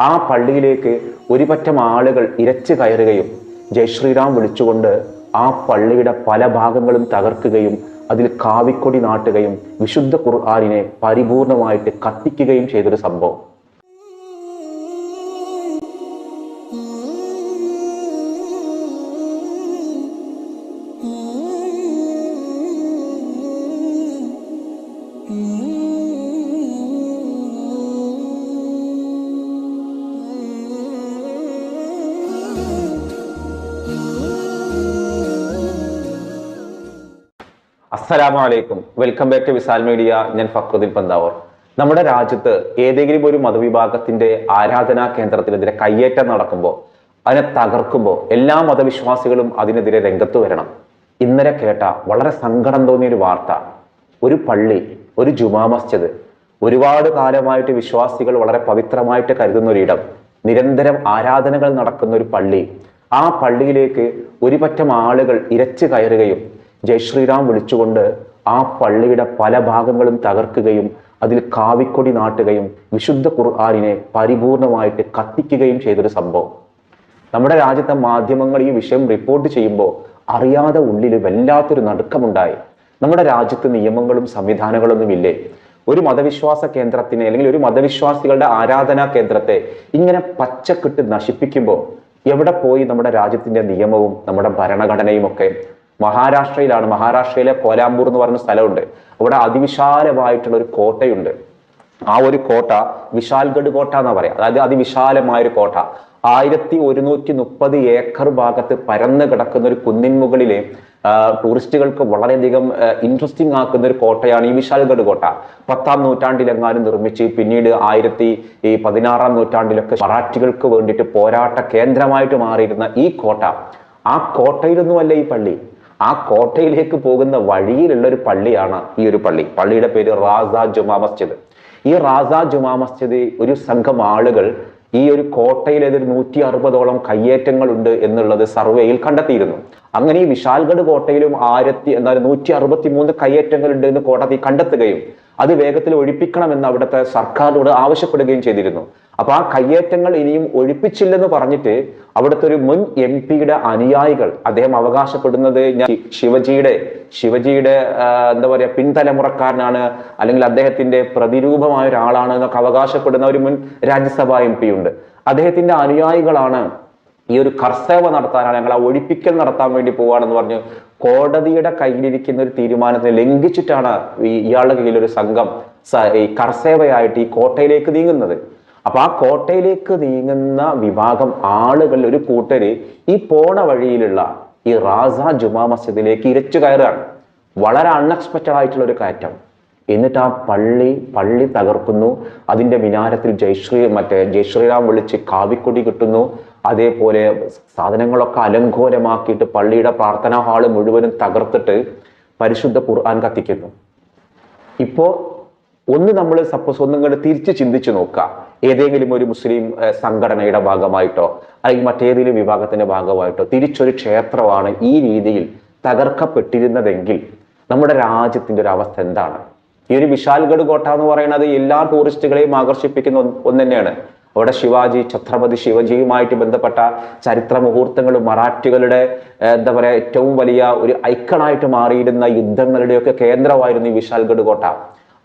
ആ പള്ളിയിലേക്ക് ഒരുപറ്റം ആളുകൾ ഇരച്ചു കയറുകയും ജയ് ശ്രീറാം വിളിച്ചുകൊണ്ട് ആ പള്ളിയുടെ പല ഭാഗങ്ങളും തകർക്കുകയും അതിൽ കാവിക്കൊടി നാട്ടുകയും വിശുദ്ധ ഖുർആാനിനെ പരിപൂർണമായിട്ട് കത്തിക്കുകയും ചെയ്തൊരു സംഭവം. അസ്സലാമു അലൈക്കും welcome back to Visal media. ഞാൻ ഫക്രുദ്ദീൻ പന്താവർ. നമ്മുടെ രാജ്യത്ത് ഏതെങ്കിലും ഒരു മതവിഭാഗത്തിന്റെ ആരാധനാ കേന്ദ്രത്തിനെതിരെ കയ്യേറ്റം നടക്കുമ്പോൾ അതിനെ തകർക്കുമ്പോൾ എല്ലാ മതവിശ്വാസികളും അതിനെതിരെ രംഗത്ത് വരണം. ഇന്നലെ കേട്ട വളരെ സങ്കടം തോന്നിയ ഒരു വാർത്ത. ഒരു പള്ളി ഒരു ജുമാ മസ്ജിദ് ഒരുപാട് കാലമായിട്ട് വിശ്വാസികൾ വളരെ പവിത്രമായിട്ട് കരുതുന്ന ഒരിടം നിരന്തരം ആരാധനകൾ നടക്കുന്ന ഒരു പള്ളി. ആ പള്ളിയിലേക്ക് ഒരുപറ്റം ആളുകൾ ഇരച്ചു കയറുകയും ജയ് ശ്രീറാം വിളിച്ചുകൊണ്ട് ആ പള്ളിയുടെ പല ഭാഗങ്ങളും തകർക്കുകയും അതിൽ കാവിക്കൊടി നാട്ടുകയും വിശുദ്ധ ഖുർആാനിനെ പരിപൂർണമായിട്ട് കത്തിക്കുകയും ചെയ്തൊരു സംഭവം. നമ്മുടെ രാജ്യത്തെ മാധ്യമങ്ങൾ ഈ വിഷയം റിപ്പോർട്ട് ചെയ്യുമ്പോൾ അറിയാതെ ഉള്ളിൽ വല്ലാത്തൊരു നടുക്കമുണ്ടായി. നമ്മുടെ രാജ്യത്ത് നിയമങ്ങളും സംവിധാനങ്ങളൊന്നും ഇല്ലേ? ഒരു മതവിശ്വാസ കേന്ദ്രത്തിനെ അല്ലെങ്കിൽ ഒരു മതവിശ്വാസികളുടെ ആരാധനാ കേന്ദ്രത്തെ ഇങ്ങനെ പച്ചക്കിട്ട് നശിപ്പിക്കുമ്പോൾ എവിടെ പോയി നമ്മുടെ രാജ്യത്തിന്റെ നിയമവും നമ്മുടെ ഭരണഘടനയും ഒക്കെ? മഹാരാഷ്ട്രയിലാണ്. മഹാരാഷ്ട്രയിലെ കോലാമ്പൂർ എന്ന് പറഞ്ഞ സ്ഥലമുണ്ട്. അവിടെ അതിവിശാലമായിട്ടുള്ള ഒരു കോട്ടയുണ്ട്. ആ ഒരു കോട്ട വിശാൽഗഡ് കോട്ട എന്നാ പറയാം. അതായത് അതിവിശാലമായ ഒരു കോട്ട. ആയിരത്തി ഒരുന്നൂറ്റി മുപ്പത് ഏക്കർ ഭാഗത്ത് പരന്ന് കിടക്കുന്ന ഒരു കുന്നിൻ മുകളിലെ ടൂറിസ്റ്റുകൾക്ക് വളരെയധികം ഇൻട്രസ്റ്റിംഗ് ആക്കുന്ന ഒരു കോട്ടയാണ് ഈ വിശാൽഗഡ് കോട്ട. പത്താം നൂറ്റാണ്ടിലെങ്ങാനും നിർമ്മിച്ച് പിന്നീട് ആയിരത്തി ഈ പതിനാറാം നൂറ്റാണ്ടിലൊക്കെ മറാഠികൾക്ക് വേണ്ടിയിട്ട് പോരാട്ട കേന്ദ്രമായിട്ട് മാറിയിരുന്ന ഈ കോട്ട. ആ കോട്ടയിലൊന്നുമല്ല ഈ പള്ളി. ആ കോട്ടയിലേക്ക് പോകുന്ന വഴിയിലുള്ള ഒരു പള്ളിയാണ് ഈ ഒരു പള്ളി. പള്ളിയുടെ പേര് റാസ ജുമാ മസ്ജിദ്. ഈ റാസ ജുമാ മസ്ജിദ് ഒരു സംഘം ആളുകൾ ഈ ഒരു കോട്ടയിൽ ഏതൊരു നൂറ്റി അറുപതോളം കയ്യേറ്റങ്ങളുണ്ട് എന്നുള്ളത് സർവേയിൽ കണ്ടെത്തിയിരുന്നു. അങ്ങനെ ഈ വിശാൽഗഡ് കോട്ടയിലും ആയിരത്തി എന്നാൽ നൂറ്റി അറുപത്തി മൂന്ന് കയ്യേറ്റങ്ങളുണ്ട് എന്ന് കോടതി കണ്ടെത്തുകയും അത് വേഗത്തിൽ ഒഴിപ്പിക്കണമെന്ന് അവിടുത്തെ സർക്കാരിനോട് ആവശ്യപ്പെടുകയും ചെയ്തിരുന്നു. അപ്പൊ ആ കയ്യേറ്റങ്ങൾ ഇനിയും ഒഴിപ്പിച്ചില്ലെന്ന് പറഞ്ഞിട്ട് അവിടുത്തെ ഒരു മുൻ എം പിയുടെ അനുയായികൾ അദ്ദേഹം അവകാശപ്പെടുന്നത് ഞാൻ ശിവജിയുടെ ശിവജിയുടെ എന്താ പറയുക പിൻതലമുറക്കാരനാണ് അല്ലെങ്കിൽ അദ്ദേഹത്തിന്റെ പ്രതിരൂപമായ ഒരാളാണ് എന്നൊക്കെ അവകാശപ്പെടുന്ന ഒരു മുൻ രാജ്യസഭാ എം പി ഉണ്ട് അദ്ദേഹത്തിന്റെ അനുയായികളാണ് ഈ ഒരു കർസേവ നടത്താനാണ് ഞങ്ങൾ ആ ഒഴിപ്പിക്കൽ നടത്താൻ വേണ്ടി പോവുകയാണെന്ന് പറഞ്ഞു കോടതിയുടെ കയ്യിലിരിക്കുന്ന ഒരു തീരുമാനത്തെ ലംഘിച്ചിട്ടാണ് ഈ ഇയാളുടെ കയ്യിൽ ഒരു സംഘം ഈ കർസേവയായിട്ട് ഈ കോട്ടയിലേക്ക് നീങ്ങുന്നത്. അപ്പൊ ആ കോട്ടയിലേക്ക് നീങ്ങുന്ന വിഭാഗം ആളുകൾ ഒരു കൂട്ടര് ഈ പോണ വഴിയിലുള്ള ഈ റാസ ജുമാ മസ്ജിദിലേക്ക് ഇരച്ചു കയറുകയാണ്. വളരെ അൺഎക്സ്പെക്റ്റഡ് ആയിട്ടുള്ള ഒരു കയറ്റം. എന്നിട്ട് ആ പള്ളി പള്ളി തകർക്കുന്നു. അതിന്റെ മിനാരത്തിൽ ജയശ്രീ മറ്റേ ജയശ്രീറാം വിളിച്ച് കാവിക്കൊടി കിട്ടുന്നു. അതേപോലെ സാധനങ്ങളൊക്കെ അലങ്കോലമാക്കിയിട്ട് പള്ളിയുടെ പ്രാർത്ഥനാ ഹാൾ മുഴുവനും തകർത്തിട്ട് പരിശുദ്ധ ഖുർആൻ കത്തിക്കുന്നു. ഇപ്പോ ഒന്ന് നമ്മൾ സപ്പോസ് ഒന്നും കൂടെ തിരിച്ച് ചിന്തിച്ചു നോക്കുക ഏതെങ്കിലും ഒരു മുസ്ലിം സംഘടനയുടെ ഭാഗമായിട്ടോ അല്ലെങ്കിൽ മറ്റേതെങ്കിലും വിഭാഗത്തിന്റെ ഭാഗമായിട്ടോ തിരിച്ചൊരു ക്ഷേത്രമാണ് ഈ രീതിയിൽ തകർക്കപ്പെട്ടിരുന്നതെങ്കിൽ നമ്മുടെ രാജ്യത്തിന്റെ ഒരു അവസ്ഥ എന്താണ്? ഈ ഒരു വിശാൽഗഡ് കോട്ട എന്ന് പറയുന്നത് എല്ലാ ടൂറിസ്റ്റുകളെയും ആകർഷിപ്പിക്കുന്ന ഒന്ന് ഒന്ന് തന്നെയാണ് അവിടെ ശിവാജി ഛത്രപതി ശിവജിയുമായിട്ട് ബന്ധപ്പെട്ട ചരിത്ര മുഹൂർത്തങ്ങളും മറാഠികളുടെ എന്താ പറയുക ഏറ്റവും വലിയ ഒരു ഐക്കണായിട്ട് മാറിയിരുന്ന യുദ്ധങ്ങളുടെയൊക്കെ കേന്ദ്രമായിരുന്നു ഈ വിശാൽഗഡ് കോട്ട.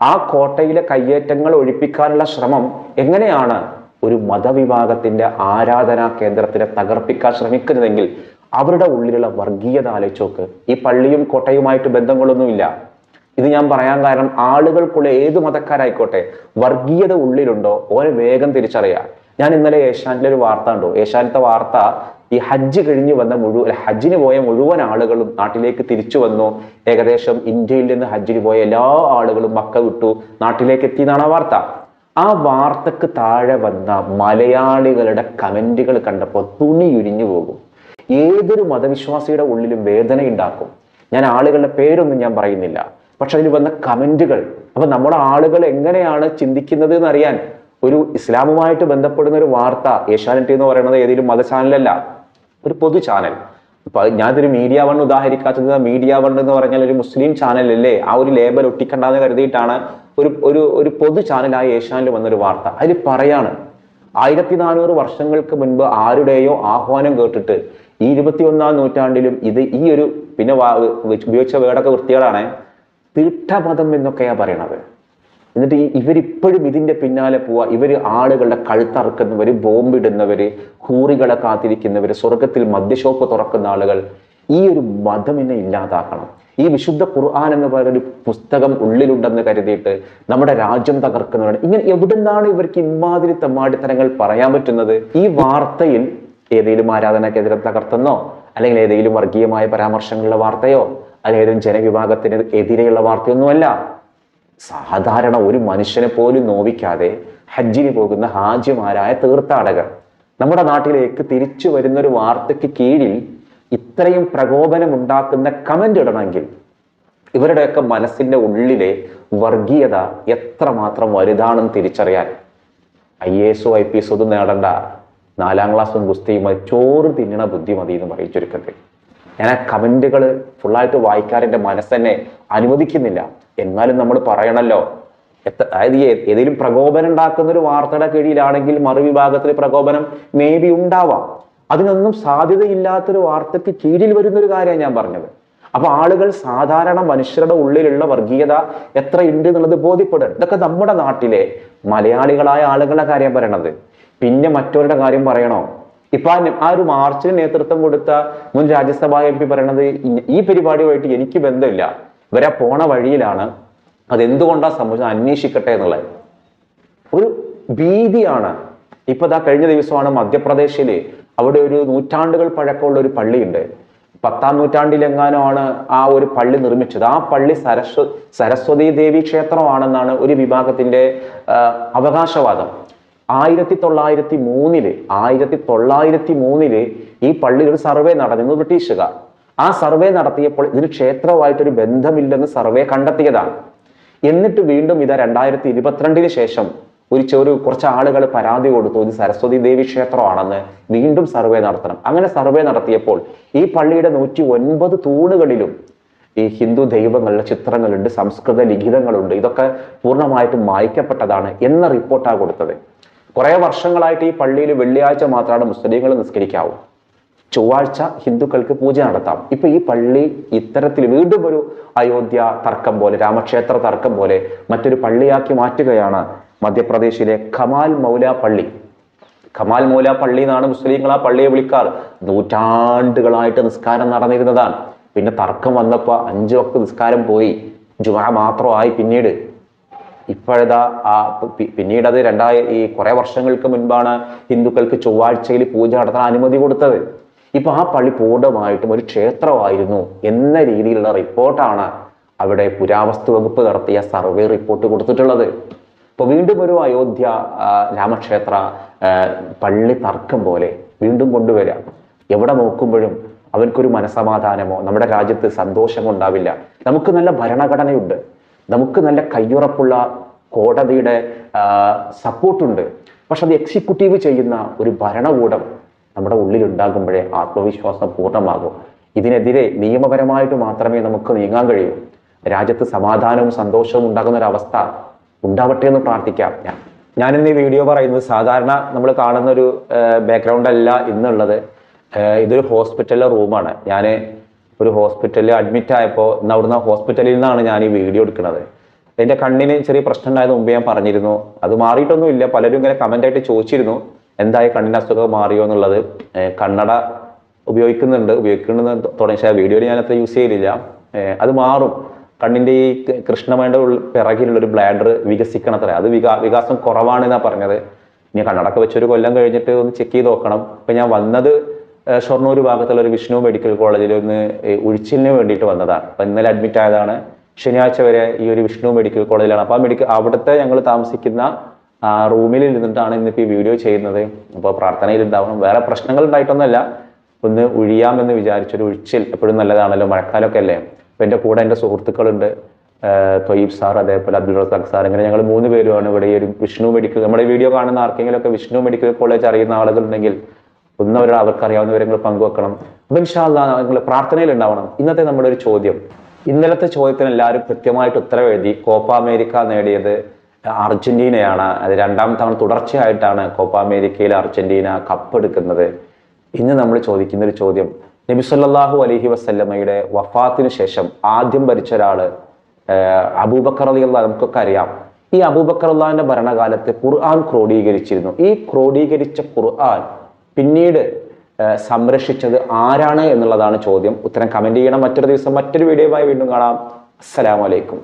ആ കോട്ടയിലെ കയ്യേറ്റങ്ങൾ ഒഴിപ്പിക്കാനുള്ള ശ്രമം എങ്ങനെയാണ് ഒരു മതവിഭാഗത്തിന്റെ ആരാധനാ കേന്ദ്രത്തിനെ തകർപ്പിക്കാൻ ശ്രമിക്കുന്നതെങ്കിൽ അവരുടെ ഉള്ളിലുള്ള വർഗീയത ആലോചിച്ചോക്ക് ഈ പള്ളിയും കോട്ടയുമായിട്ട് ബന്ധങ്ങളൊന്നുമില്ല. ഇത് ഞാൻ പറയാൻ കാരണം ആളുകൾക്കുള്ള ഏത് മതക്കാരായിക്കോട്ടെ വർഗീയത ഉള്ളിലുണ്ടോ ഓരെ വേഗം തിരിച്ചറിയാം. ഞാൻ ഇന്നലെ ഏഷ്യാനിലെ ഒരു വാർത്ത കണ്ടു. ഏഷ്യാനത്തെ വാർത്ത ഈ ഹജ്ജ് കഴിഞ്ഞു വന്ന മുഴുവൻ ഹജ്ജിന് പോയ മുഴുവൻ ആളുകളും നാട്ടിലേക്ക് തിരിച്ചു വന്നു. ഏകദേശം ഇന്ത്യയിൽ നിന്ന് ഹജ്ജിന് പോയ എല്ലാ ആളുകളും മക്ക വിട്ടു നാട്ടിലേക്ക് എത്തി എന്നാണ് ആ വാർത്ത. ആ വാർത്തക്ക് താഴെ വന്ന മലയാളികളുടെ കമന്റുകൾ കണ്ടപ്പോൾ തുണി ഉരിഞ്ഞു പോകും. ഏതൊരു മതവിശ്വാസിയുടെ ഉള്ളിലും വേദന ഉണ്ടാക്കും ഞാൻ ആളുകളുടെ പേരൊന്നും ഞാൻ പറയുന്നില്ല. പക്ഷെ അതിന് വന്ന കമന്റുകൾ അപ്പം നമ്മുടെ ആളുകൾ എങ്ങനെയാണ് ചിന്തിക്കുന്നത് എന്നറിയാൻ ഒരു ഇസ്ലാമുമായിട്ട് ബന്ധപ്പെടുന്ന ഒരു വാർത്ത ഏഷ്യാനെറ്റ് എന്ന് പറയുന്നത് ഏതെങ്കിലും മത ചാനലല്ല ഒരു പൊതു ചാനൽ. ഇപ്പൊ ഞാനിതൊരു മീഡിയ വൺ ഉദാഹരിക്കാത്തത് മീഡിയ വൺ എന്ന് പറഞ്ഞാൽ ഒരു മുസ്ലിം ചാനലല്ലേ? ആ ഒരു ലേബൽ ഒട്ടിക്കണ്ടെന്ന് കരുതിയിട്ടാണ് ഒരു ഒരു ഒരു പൊതു ചാനലായ ഏഷ്യാനിൽ വന്നൊരു വാർത്ത. അതിൽ പറയാണ് ആയിരത്തി നാനൂറ് വർഷങ്ങൾക്ക് മുൻപ് ആരുടെയോ ആഹ്വാനം കേട്ടിട്ട് ഈ ഇരുപത്തി ഒന്നാം നൂറ്റാണ്ടിലും ഇത് ഈ ഒരു പിന്നെ ഉപയോഗിച്ച വേടൊക്കെ വൃത്തികളാണ് തീട്ടമതം എന്നൊക്കെയാ പറയണത്. എന്നിട്ട് ഇവരിപ്പോഴും ഇതിന്റെ പിന്നാലെ പോവാ. ഇവർ ആളുകളുടെ കഴുത്തറക്കുന്നവര് ബോംബിടുന്നവര് ഹൂറികളെ കാത്തിരിക്കുന്നവര് സ്വർഗത്തിൽ മദ്യഷോപ്പ് തുറക്കുന്ന ആളുകൾ ഈ ഒരു മതം എന്നെ ഇല്ലാതാക്കണം. ഈ വിശുദ്ധ ഖുർആൻ എന്ന് പറയുന്ന ഒരു പുസ്തകം ഉള്ളിലുണ്ടെന്ന് കരുതിയിട്ട് നമ്മുടെ രാജ്യം തകർക്കുന്നവരാണ്. ഇങ്ങനെ എവിടുന്നാണ് ഇവർക്ക് ഇമാതിരി തെമ്മാടിത്തരങ്ങൾ പറയാൻ പറ്റുന്നത്? ഈ വാർത്തയിൽ ഏതെങ്കിലും ആരാധന കേന്ദ്രം തകർത്തെന്നോ? അല്ലെങ്കിൽ ഏതെങ്കിലും വർഗീയമായ പരാമർശങ്ങളുടെ വാർത്തയോ? അല്ലെങ്കിൽ ജനവിഭാഗത്തിന് എതിരെയുള്ള വാർത്തയൊന്നുമല്ല. സാധാരണ ഒരു മനുഷ്യനെ പോലും നോവിക്കാതെ ഹജ്ജിന് പോകുന്ന ഹാജിമാരായ തീർത്ഥാടകർ നമ്മുടെ നാട്ടിലേക്ക് തിരിച്ചു വരുന്ന ഒരു വാർത്തയ്ക്ക് കീഴിൽ ഇത്രയും പ്രകോപനമുണ്ടാക്കുന്ന കമന്റ് ഇടണമെങ്കിൽ ഇവരുടെയൊക്കെ മനസ്സിന്റെ ഉള്ളിലെ വർഗീയത എത്രമാത്രം വലുതാണെന്ന് തിരിച്ചറിയാൻ ഐ എ എസോ ഐ പി എസ് ഒന്നും നേടണ്ട. നാലാം ക്ലാസ്സും ഗുസ്തിയും മതി ചോറ് തിന്നണ ബുദ്ധിമതി എന്ന് പറയും ചുരുക്കത്തിൽ ഞാൻ ആ കമന്റുകൾ ഫുള്ളായിട്ട് വായിക്കാൻ എന്റെ മനസ്സെന്നെ അനുവദിക്കുന്നില്ല. എന്നാലും നമ്മൾ പറയണല്ലോ. എത്ര അതായത് ഏതെങ്കിലും പ്രകോപനം ഉണ്ടാക്കുന്ന ഒരു വാർത്തയുടെ കീഴിലാണെങ്കിൽ മറുവിഭാഗത്തിൽ പ്രകോപനം മേ ബി ഉണ്ടാവാം. അതിനൊന്നും സാധ്യതയില്ലാത്തൊരു വാർത്തയ്ക്ക് കീഴിൽ വരുന്ന ഒരു കാര്യമാണ് ഞാൻ പറഞ്ഞത്. അപ്പൊ ആളുകൾ സാധാരണ മനുഷ്യരുടെ ഉള്ളിലുള്ള വർഗീയത എത്ര ഉണ്ട് എന്നുള്ളത് ബോധ്യപ്പെടും ഇതൊക്കെ നമ്മുടെ നാട്ടിലെ മലയാളികളായ ആളുകളുടെ കാര്യം പറയണത്. പിന്നെ മറ്റവരുടെ കാര്യം പറയണോ? ഇപ്പൊ ആ ഒരു മാർച്ചിന് നേതൃത്വം കൊടുത്ത മുൻ രാജ്യസഭാ എം പി പറയണത് ഈ പരിപാടിയുമായിട്ട് എനിക്ക് ബന്ധമില്ല. ഇവരെ പോണ വഴിയിലാണ് അതെന്തുകൊണ്ടാണ് സംഭവിച്ചത് അന്വേഷിക്കട്ടെ എന്നുള്ളത്. ഒരു ഭീതിയാണ്. ഇപ്പൊ ഇതാ കഴിഞ്ഞ ദിവസമാണ് മധ്യപ്രദേശിൽ അവിടെ ഒരു നൂറ്റാണ്ടുകൾ പഴക്കമുള്ള ഒരു പള്ളിയുണ്ട്. പത്താം നൂറ്റാണ്ടിലെങ്ങാനോ ആണ് ആ ഒരു പള്ളി നിർമ്മിച്ചത്. ആ പള്ളി സരസ്വ സരസ്വതി ദേവി ക്ഷേത്രമാണെന്നാണ് ഒരു വിഭാഗത്തിന്റെ അവകാശവാദം. ആയിരത്തി തൊള്ളായിരത്തി മൂന്നിൽ ആയിരത്തി തൊള്ളായിരത്തി മൂന്നിൽ ഈ പള്ളിയിൽ ഒരു സർവേ നടന്നിരുന്നു ബ്രിട്ടീഷുകാർ. ആ സർവേ നടത്തിയപ്പോൾ ഇതിന് ക്ഷേത്രവുമായിട്ടൊരു ബന്ധമില്ലെന്ന് സർവേ കണ്ടെത്തിയതാണ്. എന്നിട്ട് വീണ്ടും ഇത് രണ്ടായിരത്തി ഇരുപത്തിരണ്ടിന് ശേഷം ഒരു ചെറു കുറച്ച് ആളുകൾ പരാതി കൊടുത്തു ഇത് സരസ്വതി ദേവി ക്ഷേത്രമാണെന്ന് വീണ്ടും സർവേ നടത്തണം. അങ്ങനെ സർവേ നടത്തിയപ്പോൾ ഈ പള്ളിയുടെ നൂറ്റി ഒൻപത് തൂണുകളിലും ഈ ഹിന്ദു ദൈവങ്ങളുടെ ചിത്രങ്ങളുണ്ട് സംസ്കൃത ലിഖിതങ്ങളുണ്ട് ഇതൊക്കെ പൂർണമായിട്ടും മായ്ക്കപ്പെട്ടതാണ് എന്ന റിപ്പോർട്ടാണ് കൊടുത്തത്. കുറെ വർഷങ്ങളായിട്ട് ഈ പള്ളിയിൽ വെള്ളിയാഴ്ച മാത്രമാണ് മുസ്ലിങ്ങൾ നിസ്കരിക്കാവൂ. ചൊവ്വാഴ്ച ഹിന്ദുക്കൾക്ക് പൂജ നടത്താം. ഇപ്പൊ ഈ പള്ളി ഇത്തരത്തിൽ വീണ്ടും ഒരു അയോധ്യ തർക്കം പോലെ രാമക്ഷേത്ര തർക്കം പോലെ മറ്റൊരു പള്ളിയാക്കി മാറ്റുകയാണ് മധ്യപ്രദേശിലെ ഖമാൽ മൗല പള്ളി. ഖമാൽ മൗല പള്ളി എന്നാണ് മുസ്ലിങ്ങൾ ആ പള്ളിയെ വിളിക്കാറ്. നൂറ്റാണ്ടുകളായിട്ട് നിസ്കാരം നടന്നിരുന്നതാണ്. പിന്നെ തർക്കം വന്നപ്പോൾ അഞ്ചു വക്ത് നിസ്കാരം പോയി. ജുമാ മാത്രമായി പിന്നീട്. ഇപ്പോഴതാ ആ പിന്നീടത് രണ്ടായി ഈ കുറേ വർഷങ്ങൾക്ക് മുൻപാണ് ഹിന്ദുക്കൾക്ക് ചൊവ്വാഴ്ചയിൽ പൂജ നടത്താൻ അനുമതി കൊടുത്തത്. ഇപ്പൊ ആ പള്ളി പൂർണമായിട്ടും ഒരു ക്ഷേത്രമായിരുന്നു എന്ന രീതിയിലുള്ള റിപ്പോർട്ടാണ് അവിടെ പുരാവസ്തു വകുപ്പ് നടത്തിയ സർവേ റിപ്പോർട്ട് കൊടുത്തിട്ടുള്ളത്. ഇപ്പൊ വീണ്ടും ഒരു അയോധ്യ രാമക്ഷേത്ര പള്ളി തർക്കം പോലെ വീണ്ടും കൊണ്ടുവരാം. എവിടെ നോക്കുമ്പോഴും അവർക്കൊരു മനസമാധാനമോ നമ്മുടെ രാജ്യത്ത് സന്തോഷമോ ഉണ്ടാവില്ല. നമുക്ക് നല്ല ഭരണഘടനയുണ്ട്. നമുക്ക് നല്ല കയ്യുറപ്പുള്ള കോടതിയുടെ സപ്പോർട്ടുണ്ട്. പക്ഷെ അത് എക്സിക്യൂട്ടീവ് ചെയ്യുന്ന ഒരു ഭരണകൂടം നമ്മുടെ ഉള്ളിൽ ഉണ്ടാകുമ്പോഴേ ആത്മവിശ്വാസം പൂർണമാകും. ഇതിനെതിരെ നിയമപരമായിട്ട് മാത്രമേ നമുക്ക് നീങ്ങാൻ കഴിയൂ. രാജ്യത്ത് സമാധാനവും സന്തോഷവും ഉണ്ടാകുന്ന ഒരു അവസ്ഥ ഉണ്ടാവട്ടെ എന്ന് പ്രാർത്ഥിക്കാം ഞാൻ. ഞാനിന്ന് ഈ വീഡിയോ പറയുന്നത് സാധാരണ നമ്മൾ കാണുന്ന ഒരു ബാക്ക്ഗ്രൗണ്ട് അല്ല ഇന്നുള്ളത്. ഇതൊരു ഹോസ്പിറ്റലിലെ റൂമാണ് ഞാൻ ഒരു ഹോസ്പിറ്റലിൽ അഡ്മിറ്റ് ആയപ്പോൾ ഇന്ന് അവിടുന്ന് ഹോസ്പിറ്റലിൽ നിന്നാണ് ഞാൻ ഈ വീഡിയോ എടുക്കുന്നത്. എന്റെ കണ്ണിന് ചെറിയ പ്രശ്നം ഉണ്ടായത് മുമ്പ് ഞാൻ പറഞ്ഞിരുന്നു. അത് മാറിയിട്ടൊന്നുമില്ല പലരും ഇങ്ങനെ കമന്റ് ആയിട്ട് ചോദിച്ചിരുന്നു. എന്തായി കണ്ണിന് അസുഖം മാറിയോ എന്നുള്ളത്. കണ്ണട ഉപയോഗിക്കുന്നുണ്ട്. ഉപയോഗിക്കുന്നത് തുടങ്ങി. പക്ഷേ വീഡിയോയിൽ ഞാൻ അത്ര യൂസ് ചെയ്യലില്ല അത് മാറും. കണ്ണിന്റെ ഈ കൃഷ്ണമയുടെ ഉള്ള പിറകിലുള്ള ഒരു ബ്ലാഡർ വികസിക്കണത്ര. അത് വികാ വികാസം കുറവാണെന്നാണ് പറഞ്ഞത്. ഇനി കണ്ണടക്ക വെച്ചൊരു കൊല്ലം കഴിഞ്ഞിട്ട് ഒന്ന് ചെക്ക് ചെയ്ത് നോക്കണം. ഇപ്പം ഞാൻ വന്നത് ഷൊർണൂർ ഭാഗത്തുള്ള ഒരു വിഷ്ണു മെഡിക്കൽ കോളേജിൽ ഒന്ന് ഉഴിച്ചിലിന് വേണ്ടിയിട്ട് വന്നതാണ്. അപ്പം ഇന്നലെ അഡ്മിറ്റ് ആയതാണ്. ശനിയാഴ്ച വരെ ഈ ഒരു വിഷ്ണു മെഡിക്കൽ കോളേജിലാണ്. അപ്പോൾ ആ മെഡിക്കൽ അവിടുത്തെ ഞങ്ങൾ താമസിക്കുന്ന റൂമിൽ ഇരുന്നിട്ടാണ് ഇന്നിപ്പോൾ ഈ വീഡിയോ ചെയ്യുന്നത്. അപ്പോൾ പ്രാർത്ഥനയിൽ ഉണ്ടാവണം. വേറെ പ്രശ്നങ്ങൾ ഉണ്ടായിട്ടൊന്നുമല്ല. ഒന്ന് ഒഴിയാമെന്ന് വിചാരിച്ചൊരു ഒഴിച്ചിൽ എപ്പോഴും നല്ലതാണല്ലോ. മഴക്കാലമൊക്കെ അല്ലേ? അപ്പോൾ എന്റെ കൂടെ എന്റെ സുഹൃത്തുക്കളുണ്ട്. തൊയ്യബ് സാർ അതേപോലെ അബ്ദുൾ റസാഖ് സാർ ഇങ്ങനെ ഞങ്ങൾ മൂന്ന് പേരുമാണ് ഇവിടെ ഈ ഒരു വിഷ്ണു മെഡിക്കൽ നമ്മുടെ വീഡിയോ കാണുന്ന ആർക്കെങ്കിലും ഒക്കെ വിഷ്ണു മെഡിക്കൽ കോളേജ് അറിയുന്ന ആളുകളുണ്ടെങ്കിൽ ഒന്ന് അവരുടെ അവർക്ക് അറിയാവുന്ന വിവരങ്ങൾ പങ്കുവെക്കണം. അപ്പൊ ഇൻഷാല്ല നിങ്ങൾ പ്രാർത്ഥനയിൽ ഉണ്ടാവണം ഇന്നത്തെ നമ്മുടെ ഒരു ചോദ്യം. ഇന്നലത്തെ ചോദ്യത്തിന് എല്ലാവരും കൃത്യമായിട്ട് ഉത്തരം എഴുതി. കോപ്പ അമേരിക്ക നേടിയത് അർജന്റീനയാണ്. അത് രണ്ടാം തവണ തുടർച്ചയായിട്ടാണ് കോപ്പ അമേരിക്കയിൽ അർജന്റീന കപ്പെടുക്കുന്നത് ഇന്ന് നമ്മൾ ചോദിക്കുന്ന ഒരു ചോദ്യം. നബി അലഹി വസല്ലമയുടെ വഫാത്തിന് ശേഷം ആദ്യം ഭരിച്ച ഒരാൾ അബൂബക്കർ അബൂബക്കർ അലിയുള്ള നമുക്കൊക്കെ അറിയാം. ഈ അബൂബക്കർ അള്ളാഹിന്റെ ഭരണകാലത്ത് ഖുർആൻ ക്രോഡീകരിച്ചിരുന്നു. ഈ ക്രോഡീകരിച്ച ഖുർആൻ പിന്നീട് സംരക്ഷിച്ചത് ആരാണ് എന്നുള്ളതാണ് ചോദ്യം. ഉത്തരം കമന്റ് ചെയ്യണം. മറ്റൊരു ദിവസം മറ്റൊരു വീഡിയോയുമായി വീണ്ടും കാണാം. അസ്സലാമലൈക്കും